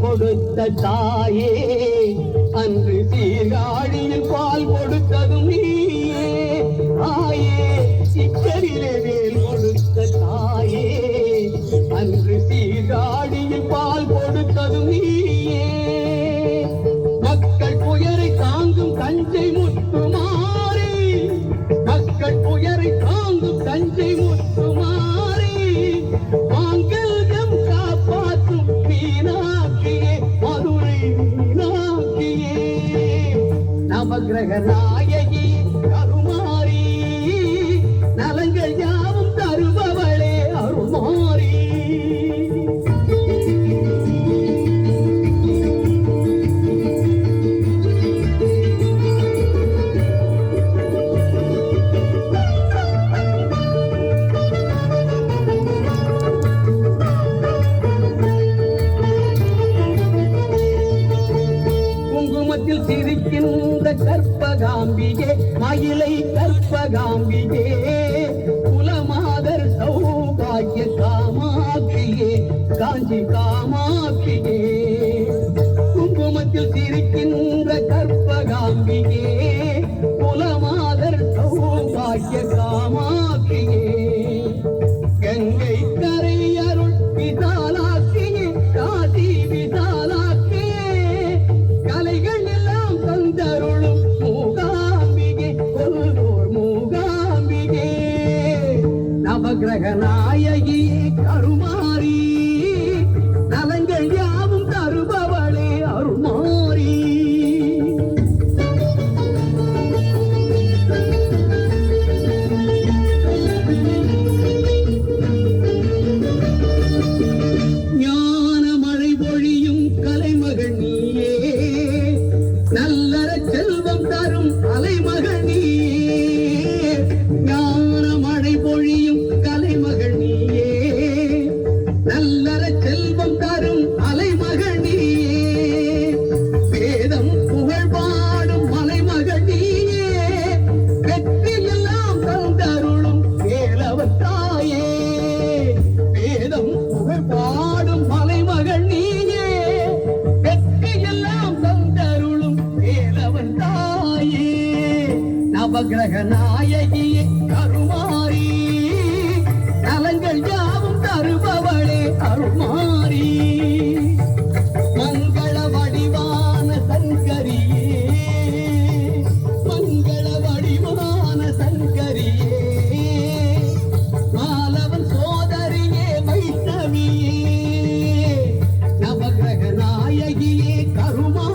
கொடுத்த தாயே அன்று சீர்காழியில் பால் கொடுத்ததும் நீயே. தாயே சிக்கரிலே வேல் கொடுத்த தாயே அன்று சீர்காழியில் பால் கொடுத்ததும் நீயே. மக்கள் புயரை தாங்கும் தஞ்சை முத்துமாரி நவகிரக நாயகி கற்பகாம்பிகே மயிலை கற்பகாம்பிகே. குலமாதர் சௌபாகிய காமாட்சியே காஞ்சி காமாட்சியே குங்குமத்தில் சிரிக்கின்ற கற்பகாம்பிகே. நவகிரக நாயகி கருமாரி செல்வம் தரும் அலைமகள் வேதம் புகழ் பாடும் மலைமகனியே வெற்றி எல்லாம் தந்தருளும் வேலவர் தாயே. வேதம் புகழ் பாடும் மலைமகனியே வெற்றி எல்லாம் தந்தருளும் வேலவன் தாயே. நவகிரக நாயகியே கருமா Whoa.